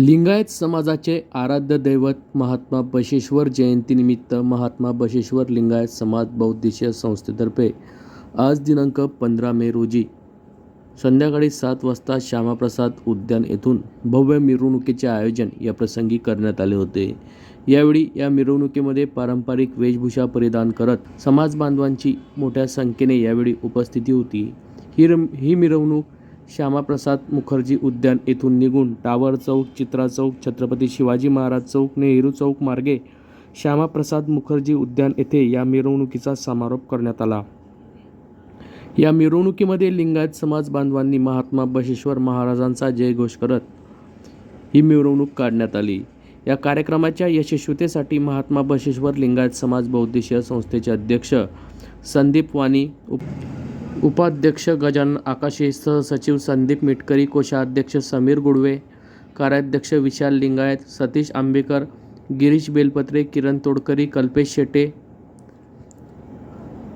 लिंगायत समाजाचे आराध्य दैवत महात्मा बशेश्वर जयंतीनिमित्त महात्मा बशेश्वर लिंगायत समाज बौद्धिशीय संस्थेतर्फे आज दिनांक पंधरा मे रोजी संध्याकाळी सात वाजता श्यामाप्रसाद उद्यान येथून भव्य मिरवणुकीचे आयोजन या प्रसंगी करण्यात आले होते. यावेळी या मिरवणुकीमध्ये पारंपरिक वेशभूषा परिधान करत समाज बांधवांची मोठ्या संख्येने यावेळी उपस्थिती होती. ही रम ही मिरवणूक श्यामाप्रसाद मुखर्जी उद्यान येथून निघून टावर चौक चित्रा चौक छत्रपती शिवाजी महाराज चौक नेहरू चौक मार्गे श्यामाप्रसाद मुखर्जी उद्यान येथे या मिरवणुकीचा समारोप करण्यात आला. या मिरवणुकीमध्ये लिंगायत समाज बांधवांनी महात्मा बशेश्वर महाराजांचा जयघोष करत ही मिरवणूक काढण्यात आली. या कार्यक्रमाच्या यशस्वीतेसाठी महात्मा बशेश्वर लिंगायत समाज बौद्धिशीय संस्थेचे अध्यक्ष संदीप वाणी उप उपाध्यक्ष गजानन आकाशे सहसचिव संदीप मिटकरी कोषाध्यक्ष समीर गुडवे कार्याध्यक्ष विशाल लिंगायत सतीश आंबेकर गिरीश बेलपत्रे किरण तोडकरी कल्पेश शेटे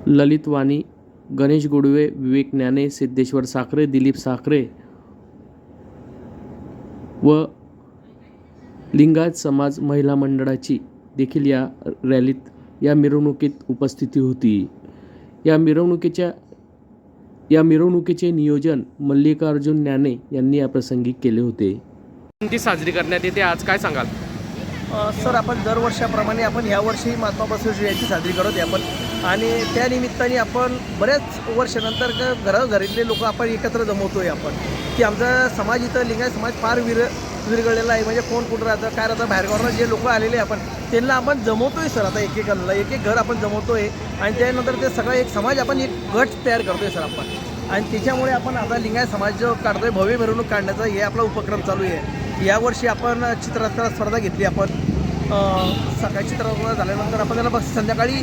ललित वाणी गणेश गुडवे विवेक ज्ञाने सिद्धेश्वर साखरे दिलीप साखरे व लिंगायत समाज महिला मंडळाची देखील या रॅलीत या मिरवणुकीत उपस्थिती होती. या मिरवणुकीच्या या मिरवणुकीचे नियोजन मल्लिकार्जुन ज्ञाने यांनी या प्रसंगी केले होते. ती साजरी करण्यात येते? आज काय सांगाल? सर आपण दरवर्षाप्रमाणे आपण ह्यावर्षी महात्मा बसवेश्वर यांची साजरी करत आहे आपण. आणि त्या निमित्ताने आपण बऱ्याच वर्षानंतर घराघरीतले लोक आपण एकत्र जमवतोय आपण. की आमचा समाज इथं लिंगायत समाज फार विर विरगळलेला आहे म्हणजे कोण कुठं राहतं काय राहतं बाहेरगावनं जे लोक आलेले आहे आपण त्यांना आपण जमवतोय सर आता एकेकाला एक एक घर आपण जमवतोय आणि त्यानंतर ते सगळं एक समाज आपण एक गट तयार करतोय सर आपण. आणि त्याच्यामुळे आपण आता लिंगायत समाज जो काढतोय भव्य मिरवणूक काढण्याचा हे आपला उपक्रम चालू आहे. यावर्षी आपण चित्ररथना स्पर्धा घेतली आपण. सकाळी चित्रकला झाल्यानंतर आपण त्याला बस संध्याकाळी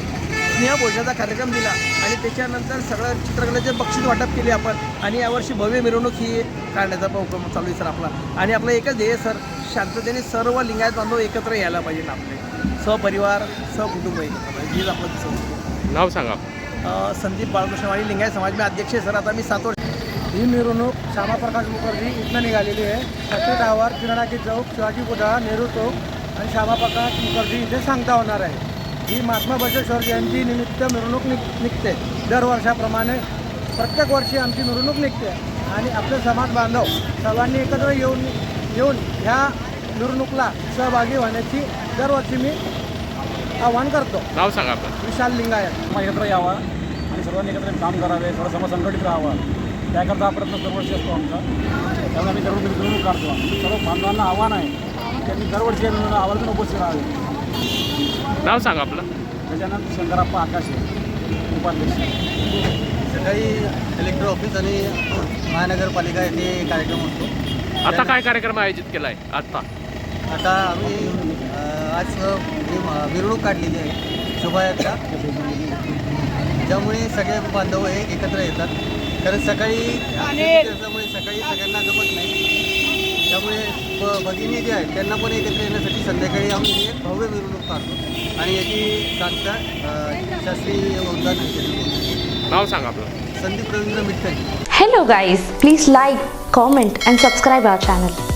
स्नेहभोजनाचा कार्यक्रम दिला आणि त्याच्यानंतर सगळं चित्रकलेचे बक्षीस वाटप केले आपण. आणि यावर्षी भव्य मिरवणूक ही काढण्याचा उपक्रम चालू आहे सर आपला. आणि आपलं एकच ध्येय सर शांततेने सर्व लिंगायत बांधव एकत्र यायला पाहिजे आपले. सहपरिवार सहकुटुंब एकत्र पाहिजे. हीच आपलं दिसतं. नाव सांगा. संदीप बाळकृष्ण वाणी लिंगायत समाज मी अध्यक्ष आहे सर. आता मी सात वर्ष ही मिरवणूक श्यामाप्रकाश मुखर्जी इथनं निघालेली आहे. सत्य टावर किरणाकी चौक शिवाजी पुतळा नेहरू चौक आणि श्यामाप्रकाश मुखर्जी इथे सांगता होणार आहे. ही महात्मा बसवेश्वर जयंती निमित्त मिरवणूक निघ निघते. दरवर्षाप्रमाणे प्रत्येक वर्षी आमची मिरवणूक निघते. आणि आपले समाज बांधव सर्वांनी एकत्र येऊन येऊन ह्या मिरवणूकला सहभागी होण्याची दरवर्षी मी आवाहन करतो. नाव सांगा विशाल लिंगायत. एकत्र यावा आणि सर्वांनी एकत्र काम करावे सर्व समाज संघटित राहावा. त्याकरता हा प्रयत्न दरवर्षी असतो आमचा. त्यामुळे आम्ही दरवर्षी मिरवणूक काढतो. सर्व बांधवांना आव्हान आहे त्यांनी दरवर्षी आवर्जून उपस्थित राहावे. नाव सांगा आपलं. गजानन शंकरप्पा आकाशे उपाध्यक्ष. सकाळी कलेक्टर ऑफिस आणि महानगरपालिका येथे कार्यक्रम असतो आता काय कार्यक्रम आयोजित केला आहे आत्ता आता आम्ही आज ही मिरवणूक काढलेली आहे शोभायात्रा. ज्यामुळे सगळे बांधव हे एकत्र येतात. कारण सकाळी असल्यामुळे सकाळी सगळ्यांना जमत नाही. त्यामुळे ब भगिनी जे आहेत त्यांना पण एकत्र येण्यासाठी संध्याकाळी आम्ही ही एक भव्य मिरवणूक काढतो. आणि याची सांगता शास्त्रीय योगदान केलं नाव सांगा आपलं. Sandeep Ravindra मिठ्ठल. Hello guys, please like, comment and subscribe our channel.